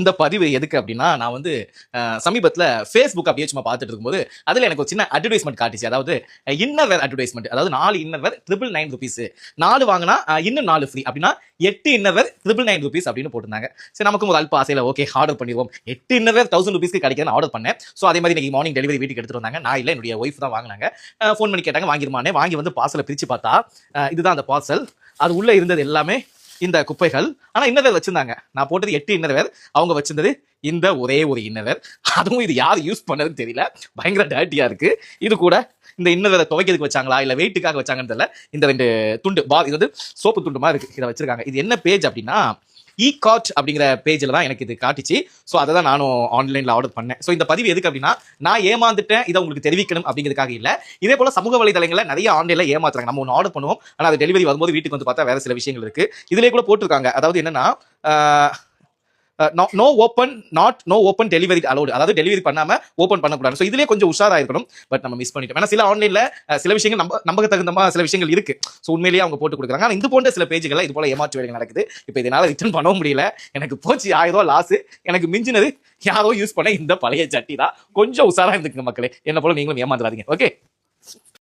இந்த பதிவு எதுக்கு அப்படின்னா நான் வந்து சமீபத்தில் ஃபேஸ்புக் அப்படியே சும்மா பார்த்துட்டு இருக்கும்போது அதில் எனக்கு ஒரு சின்ன அட்வர்டைஸ்மெண்ட் காட்டிச்சு. அதாவது இன்னர்வேர் அட்வர்டைஸ்மெண்ட் அதாவது நாலு இன்னர்வேர் ட்ரிபிள் நைன் ருபீஸ் நாலு வாங்கினா இன்னும் நாலு ஃப்ரீ அப்படின்னா எட்டு இன்னர்வேர் ட்ரிபிள் நைன் ருபீஸ் அப்படின்னு போட்டிருந்தாங்க. சரி நமக்கும் ஒரு அல்ப ஆசையில் ஓகே ஆர்டர் பண்ணிடுவோம். எட்டு இன்னர்வேர் தௌசண்ட் ருபீஸ்க்கு கிடைக்குதுன்னு ஆர்டர் பண்ணேன். ஸோ அதே மாதிரி இன்னைக்கு மார்னிங் டெலிவரி வீட்டுக்கு எடுத்துட்டு வந்தாங்க. நான் இல்லை என்னுடைய ஒய்ஃப் தான் வாங்கினாங்க. ஃபோன் பண்ணி கேட்டாங்க வாங்கிருமானே வாங்கி வந்து பார்சலை பிரித்து பார்த்தா இதுதான் அந்த பார்சல் அது உள்ளே இருந்தது எல்லாமே இந்த குப்பைகள். ஆனா இன்னர்வேர் வச்சிருந்தாங்க. நான் போட்டது எட்டு இன்னர்வேர் அவங்க வச்சிருந்தது இந்த ஒரே ஒரு இன்னர்வேர் அதுவும் இது யார் யூஸ் பண்ணதுன்னு தெரியல. பயங்கர டேட்டியா இருக்கு. இது கூட இந்த இன்னர்வேரை துவைக்கிறதுக்கு வச்சாங்களா? இல்ல வெயிட்டுக்காக வச்சாங்கன்னு தெரியல. இந்த ரெண்டு துண்டு பா இது வந்து சோப்பு துண்டு மாதிரி இருக்கு. இதை வச்சிருக்காங்க. இது என்ன பேஜ் அப்படின்னா இ காட் அப்படிங்கிற பேஜில் தான் எனக்கு இது காட்டிச்சு. ஸோ அதை தான் நானும் ஆன்லைனில் ஆர்டர் பண்ணேன். ஸோ இந்த பதிவு எதுக்கு அப்படின்னா நான் ஏமாந்துட்டேன் இதை உங்களுக்கு தெரிவிக்கணும் அப்படிங்கிறதுக்காக இல்லை. இதே போல சமூக வலைதளங்களில் நிறைய ஆன்லைனில் ஏமாத்துறாங்க. நம்ம ஒன்று ஆர்டர் பண்ணுவோம். ஆனால் அது டெலிவரி வரும்போது வீட்டுக்கு வந்து பார்த்தா வேறு சில விஷயங்கள் இருக்குது இதுலேயே கூட போட்டிருக்காங்க. அதாவது என்னென்னா no open not no open delivery allowed அதாவது டெலிவரி பண்ணாம ஓப்பன் பண்ணக்கூடாது. ஸோ இதுலேயே கொஞ்சம் உஷாராயிருக்கணும். பட் நம்ம மிஸ் பண்ணிட்டோம். ஏன்னா சில ஆன்லைன்ல uh, சில விஷயங்கள் நம்ம நமக்கு தகுந்த மாதிரி சில விஷயங்கள் இருக்கு. ஸோ உண்மையிலேயே அவங்க போட்டு கொடுக்குறாங்க. ஆனால் இது போன்ற சில பேஜுகளை இது போல ஏமாற்று வேலைகள் நடக்குது. இப்போ இதனால் ரிட்டர்ன் பண்ணவும் முடியல. எனக்கு போச்சு ஆயிரம் ரூபா எனக்கு மிஞ்சினது யாரோ யூஸ் பண்ண இந்த பழைய சட்டி தான் கொஞ்சம் உஷாரா இருந்துக்குங்க மக்களே. என்ன போல நீங்களும் ஏமாந்துடாதீங்க ஓகே